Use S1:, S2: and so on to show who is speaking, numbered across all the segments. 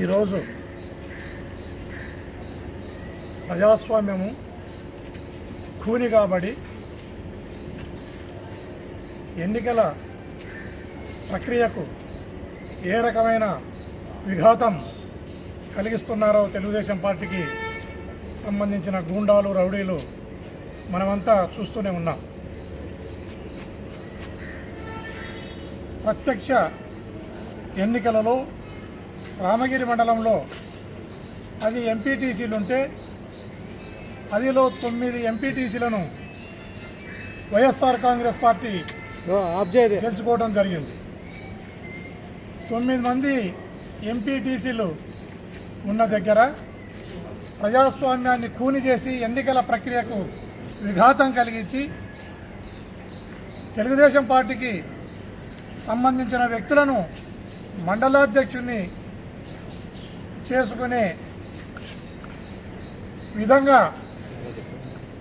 S1: ఈరోజు ప్రజాస్వామ్యము కూని కాబడి ఎన్నికల ప్రక్రియకు ఏ రకమైన విఘాతం కలిగిస్తున్నారో తెలుగుదేశం పార్టీకి సంబంధించిన గూండాలు రౌడీలు మనమంతా చూస్తూనే ఉన్నాం. ప్రత్యక్ష ఎన్నికలలో రామగిరి మండలంలో అది ఎంపీటీసీలు ఉంటే అదిలో తొమ్మిది ఎంపీటీసీలను వైఎస్ఆర్ కాంగ్రెస్ పార్టీ గెలుచుకోవడం జరిగింది. తొమ్మిది మంది ఎంపీటీసీలు ఉన్న దగ్గర ప్రజాస్వామ్యాన్ని కూని చేసి ఎన్నికల ప్రక్రియకు విఘాతం కలిగించి తెలుగుదేశం పార్టీకి సంబంధించిన వ్యక్తులను మండలాధ్యక్షుడిని చేసుకునే విధంగా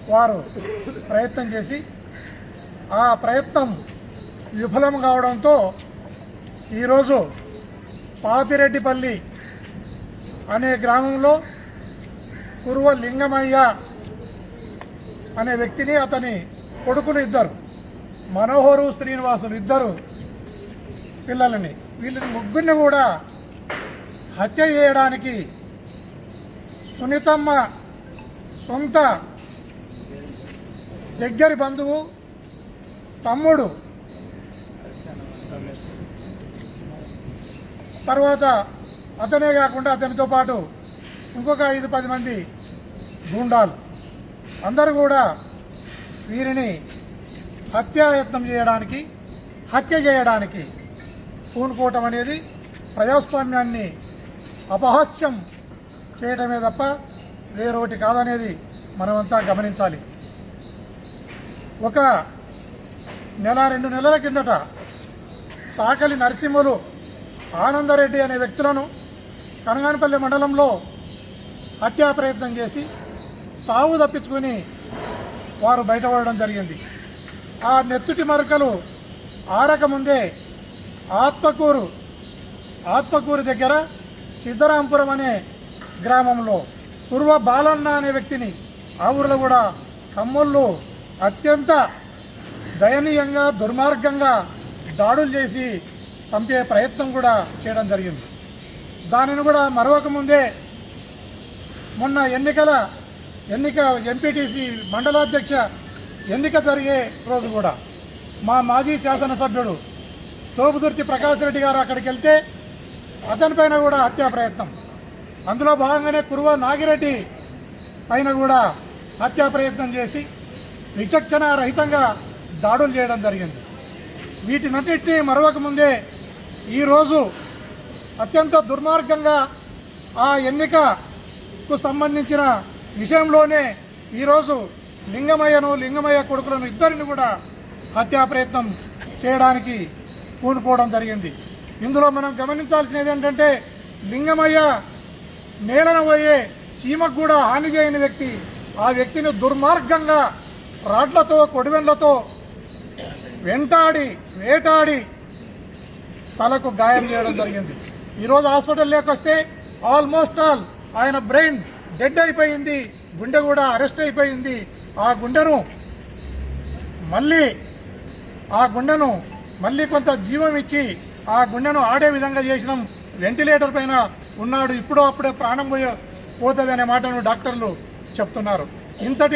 S1: వారు ప్రయత్నం చేసి ఆ ప్రయత్నం విఫలం కావడంతో ఈరోజు పాపిరెడ్డిపల్లి అనే గ్రామంలో కురువ లింగమయ్య అనే వ్యక్తిని అతని కొడుకులు ఇద్దరు మనోహరు శ్రీనివాసులు ఇద్దరు పిల్లలని వీళ్ళని ముగ్గురిని కూడా హత్య చేయడానికి సునీతమ్మ సొంత దగ్గరి బంధువు తమ్ముడు. తర్వాత అతనే కాకుండా అతనితో పాటు ఇంకొక ఐదు పది మంది గూండాలు. అందరూ కూడా వీరిని హత్యాయత్నం చేయడానికి హత్య చేయడానికి పూనుకోవటం అనేది ప్రజాస్వామ్యాన్ని అపహాస్యం చేయటమే తప్ప వేరొకటి కాదనేది మనమంతా గమనించాలి. ఒక నెల రెండు నెలల కిందట సాకలి నరసింహులు ఆనందరెడ్డి అనే వ్యక్తులను కనగానపల్లి మండలంలో హత్యా ప్రయత్నం చేసి సావు తప్పించుకొని వారు బయటపడడం జరిగింది. ఆ నెత్తుటి మరకలు ఆరకముందే ఆత్మకూరు ఆత్మకూరు దగ్గర సిద్ధరాంపురం అనే గ్రామంలో పూర్వ బాలన్న అనే వ్యక్తిని ఆ ఊరిలో కూడా కమ్మోళ్ళు అత్యంత దయనీయంగా దుర్మార్గంగా దాడులు చేసి చంపే ప్రయత్నం కూడా చేయడం జరిగింది. దానిని కూడా మరొక ముందే మొన్న ఎన్నికల ఎన్నిక ఎంపీటీసీ మండలాధ్యక్ష ఎన్నిక జరిగే రోజు కూడా మా మాజీ శాసనసభ్యుడు తోపుదుర్తి ప్రకాష్ రెడ్డి గారు అక్కడికి వెళ్తే అతనిపైన కూడా హత్యా ప్రయత్నం. అందులో భాగంగానే కురువ నాగిరెడ్డి పైన కూడా హత్యా ప్రయత్నం చేసి విచక్షణ రహితంగా దాడులు చేయడం జరిగింది. వీటినన్నింటినీ మరొక ముందే ఈరోజు అత్యంత దుర్మార్గంగా ఆ ఎన్నికకు సంబంధించిన విషయంలోనే ఈరోజు లింగమయ్యను లింగమయ్య కొడుకులను ఇద్దరిని కూడా హత్యా ప్రయత్నం చేయడానికి కూలిపోవడం జరిగింది. ఇందులో మనం గమనించాల్సినది ఏంటంటే లింగమయ్య నేలన పోయే చీమకు కూడా హాని చేయని వ్యక్తి ఆ వ్యక్తిని దుర్మార్గంగా రాడ్లతో కొడివెండ్లతో వెంటాడి వేటాడి తలకు గాయం చేయడం జరిగింది. ఈరోజు హాస్పిటల్లోకి వస్తే ఆల్మోస్ట్ ఆల్ ఆయన బ్రెయిన్ డెడ్ అయిపోయింది గుండె కూడా అరెస్ట్ అయిపోయింది. ఆ గుండెను మళ్ళీ ఆ గుండెను మళ్ళీ కొంత జీవం ఇచ్చి ఆ గుండెను ఆడే విధంగా చేసినాం వెంటిలేటర్ పైన ఉన్నాడు. ఇప్పుడు అప్పుడే ప్రాణం పోయే పోతుంది అనే మాటను డాక్టర్లు చెప్తున్నారు. ఇంతటి